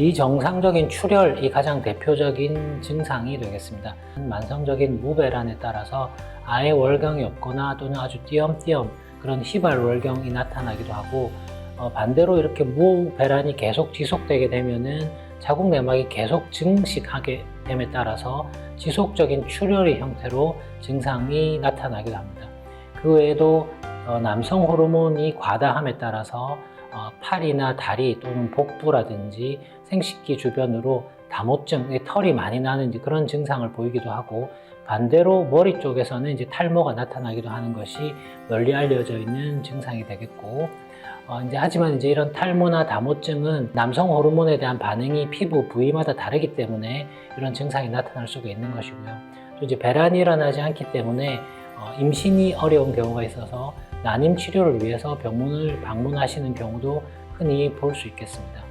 비정상적인 출혈이 가장 대표적인 증상이 되겠습니다. 만성적인 무배란에 따라서 아예 월경이 없거나 또는 아주 띄엄띄엄 그런 휘발월경이 나타나기도 하고 어, 반대로 이렇게 무배란이 계속 지속되게 되면은 자궁 내막이 계속 증식하게 됨에 따라서 지속적인 출혈의 형태로 증상이 나타나기도 합니다. 그 외에도 어, 남성 호르몬이 과다함에 따라서 어, 팔이나 다리 또는 복부라든지 생식기 주변으로 다모증, 털이 많이 나는 그런 증상을 보이기도 하고 반대로 머리 쪽에서는 이제 탈모가 나타나기도 하는 것이 널리 알려져 있는 증상이 되겠고 어, 이제 하지만 이제 이런 탈모나 다모증은 남성 호르몬에 대한 반응이 피부 부위마다 다르기 때문에 이런 증상이 나타날 수가 있는 것이고요. 또 이제 배란이 일어나지 않기 때문에 어, 임신이 어려운 경우가 있어서 난임 치료를 위해서 병원을 방문하시는 경우도 흔히 볼 수 있겠습니다.